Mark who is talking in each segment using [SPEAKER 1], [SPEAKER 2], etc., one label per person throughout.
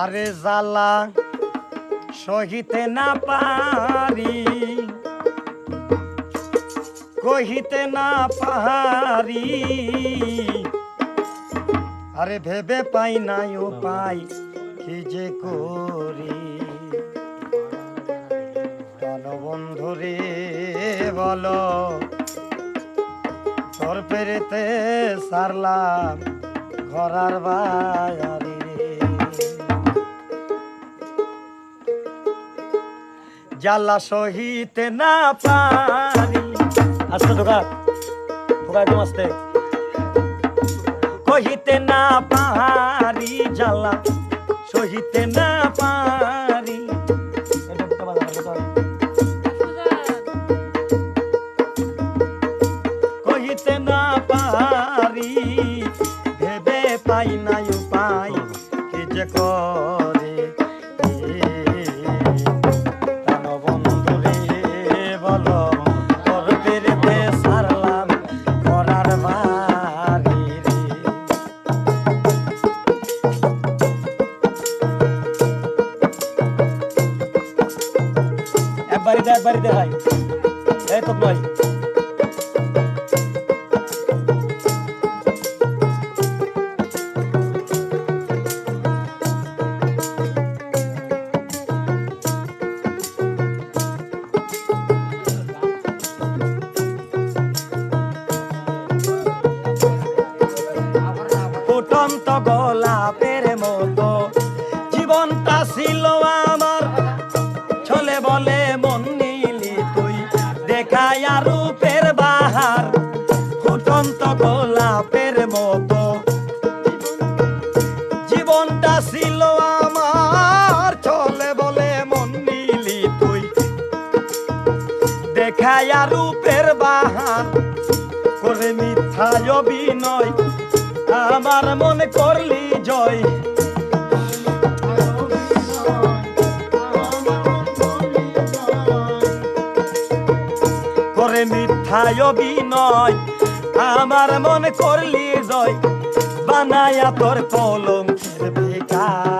[SPEAKER 1] আরে জ্বালা, সহিতে না পারি কহিতে না পারি আরে ভেবে পাই নাই উপায়, কি যে করি। বন্ধু রে, বলো, তোর পেরেতে সারলাম ঘরার বায়ারি জ্বালা সহিতে না পারি আস্তে ঢোকা ঢোকা একদম আস্তে। কহিতে না পারি জ্বালা সহিতে না পারি। কহিতে না পারি ভেবে পাই না একবারই দে ভাই। এই তো ভাই। গোলাপের আর রূপের বাহার করে মিথ্যা অভিনয়, আমার মনে করলি জয়। করে মিথ্যা অভিনয়, আমার মনে করলি জয়। বানায়া তোর কলঙ্কের বেকারি।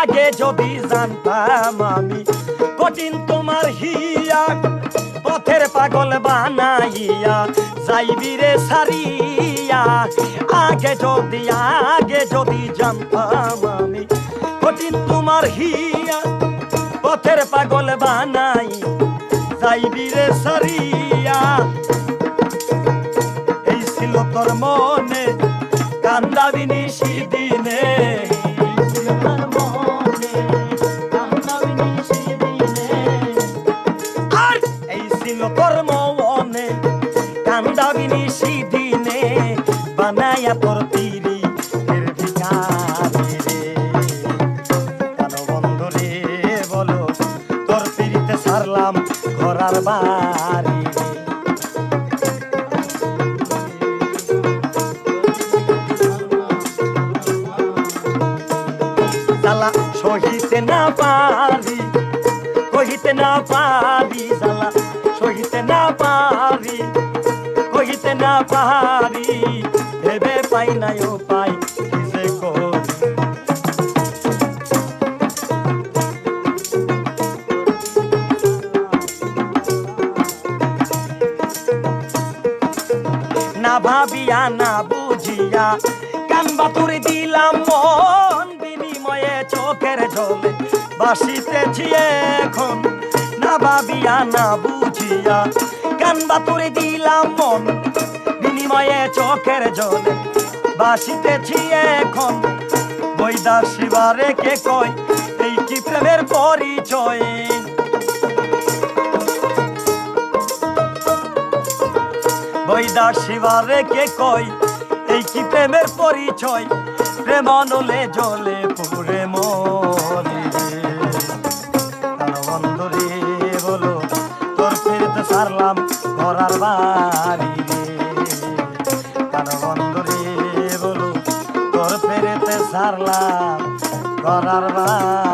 [SPEAKER 1] আগে যদি জানতাম আমি কঠিন তোমার হিয়া, পথের পাগল বানাইয়া যাইবি রে সারিয়া। আগে যদি আগে যদি জানতাম আমি কঠিন তোমার হিয়া, পথের পাগল বানাই যাইবি রে সারিয়া। এই ছিল তোর মনে কান্দাবিনি সিদিনে। ঘরার বাড়ি। জ্বালা সহিতে না পারি, কহিতে না পারি, জ্বালা সহিতে না পারি, কহিতে না পারি, ভেবে পাই নাই উপায় কিসে না ভাবিয়া, না বুঝিয়া। কান বাতুরি দিলাম মন, বিনিময়ে চোখের জলে বাসিতেছি এখন। না ভাবিয়া, না বুঝিয়া, কান বাতুরি দিলাম মন, বিনিময়ে চোখের জলে বাসিতেছি এখন। বৈদা শিবারে কে কয়, এই কি প্রেমের পরিচয়? বৈদা শিবারে কে কই? এই কি প্রেমের পরিচয়? প্রেম নলে জলে পুরে মরি বন্ধুরে বলো, তোর ফিরতে সারলাম ঘরার বাড়ি বন্ধুরে বলো, তোর ফেরেতে সারলাম করার বাড়ি